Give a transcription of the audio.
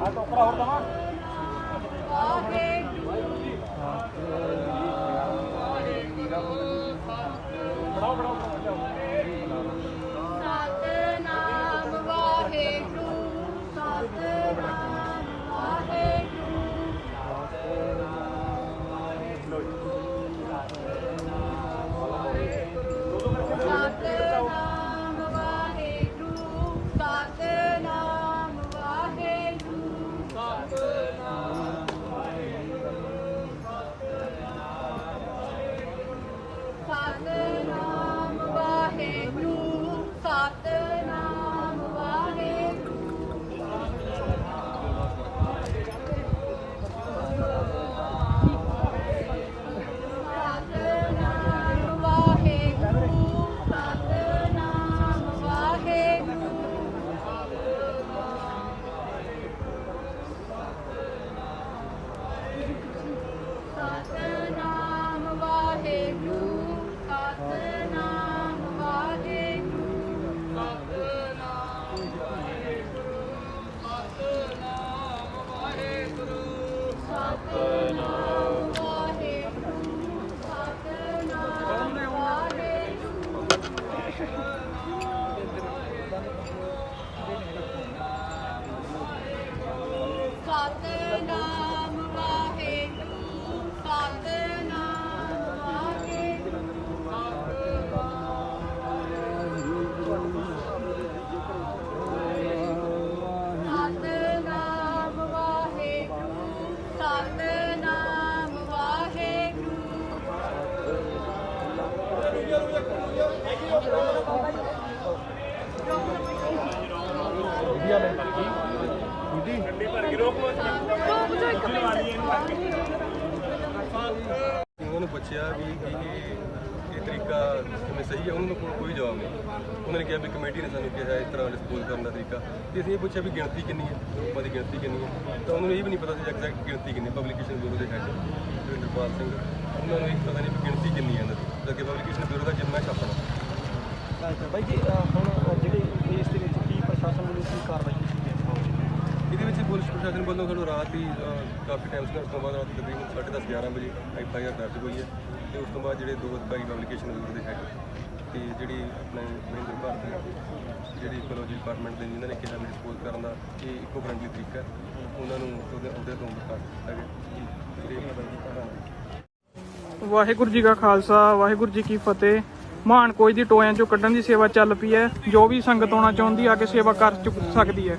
ਆ ਟੋਕਰਾ ਹੋਰ ਦਵਾ ਬੜਾਓ Satana ਉਹਨਾਂ ਨੂੰ ਪੁੱਛਿਆ ਵੀ ਇਹ ਤਰੀਕਾ ਕਿਵੇਂ ਸਹੀ ਹੈ, ਉਹਨਾਂ ਕੋਲ ਕੋਈ ਜਵਾਬ ਨਹੀਂ। ਉਹਨਾਂ ਨੇ ਕਿਹਾ ਵੀ ਕਮੇਟੀ ਨੇ ਸਾਨੂੰ ਕਿਹਾ ਇਸ ਤਰ੍ਹਾਂ ਡਿਸਪੋਜ਼ ਕਰਨ ਦਾ ਤਰੀਕਾ। ਤੇ ਅਸੀਂ ਇਹ ਪੁੱਛਿਆ ਵੀ ਗਿਣਤੀ ਕਿੰਨੀ ਹੈ, ਲੋਕਾਂ ਦੀ ਗਿਣਤੀ ਕਿੰਨੀ ਹੈ। ਤਾਂ ਉਹਨਾਂ ਨੂੰ ਇਹ ਵੀ ਨਹੀਂ ਪਤਾ ਸੀ ਐਗਜ਼ੈਕਟ ਗਿਣਤੀ ਕਿੰਨੀ ਪਬਲੀਕੇਸ਼ਨ ਬਿਊਰੋ ਦੇ ਹੈਡ ਰਵਿੰਦਰਪਾਲ ਸਿੰਘ। ਉਹਨਾਂ ਨੂੰ ਇਹ ਪਤਾ ਨਹੀਂ ਵੀ ਗਿਣਤੀ ਕਿੰਨੀ ਹੈ ਇਹਨਾਂ ਦੀ ਤਾਂ ਕਿ ਪਬਲਿਕੇਸ਼ਨ ਬਿਊਰੋ ਦਾ ਜਿੰਨਾ ਛਾਪਣਾ। ਅੱਛਾ, ਬਾਈ ਜੀ ਹੁਣ ਜਿਹੜੇ ਇਸ ਦੇ ਵਿੱਚ ਕੀ ਪ੍ਰਸ਼ਾਸਨ ਵੱਲੋਂ ਕੀ ਕਾਰਵਾਈ ਇਹਦੇ ਵਿੱਚ ਪੁਲਿਸ ਪ੍ਰਸ਼ਾਸਨ ਵੱਲੋਂ ਸਾਨੂੰ ਰਾਤ ਹੀ ਕਾਫੀ ਟਾਈਮ ਸੰਘਰਸ਼ ਤੋਂ ਬਾਅਦ ਰਾਤ ਤਕਰੀਬਨ 10:30 11 ਵਜੇ ਐਫ ਆਈ ਆਰ ਦਰਜ ਹੋਈ ਹੈ ਤੇ ਉਸ ਤੋਂ ਬਾਅਦ ਜਿਹੜੇ ਦੋ ਅਧਿਕਾਰੀ ਪਬਲਿਕੇਸ਼ਨ ਬਿਊਰੋ ਦੇ ਹੈਡ ਤੇ ਜਿਹੜੀ ਆਪਣੇ ਮਹਿੰਦਰ ਭਾਰਤੀ ਜਿਹੜੀ ਇਕੋਲੋਜੀ ਡਿਪਾਰਟਮੈਂਟ ਦੇ, ਜਿਨ੍ਹਾਂ ਨੇ ਕਿਹਾ ਵੀ ਡਿਸਪੋਜ਼ ਕਰਨ ਦਾ, ਇਹ ਇਕੋ ਫ੍ਰੈਂਡਲੀ ਤਰੀਕਾ ਉਹਨਾਂ ਨੂੰ ਉਹਦੇ ਉਹਦੇ ਤੋਂ ਬਰਖਾਸਤ ਕੀਤਾ ਗਿਆ। ਵਾਹਿਗੁਰੂ ਜੀ ਕਾ ਖਾਲਸਾ, ਵਾਹਿਗੁਰੂ ਜੀ ਕੀ ਫਤਿਹ। ਮਹਾਨ ਕੋਈ ਦੀ ਟੋਇਆਂ ਚੋਂ ਕੱਢਣ ਦੀ ਸੇਵਾ ਚੱਲ ਪਈ ਹੈ। ਜੋ ਵੀ ਸੰਗਤ ਆਉਣਾ ਚਾਹੁੰਦੀ ਆ ਕੇ ਸੇਵਾ ਕਰ ਚੁੱਕ ਸਕਦੀ ਹੈ।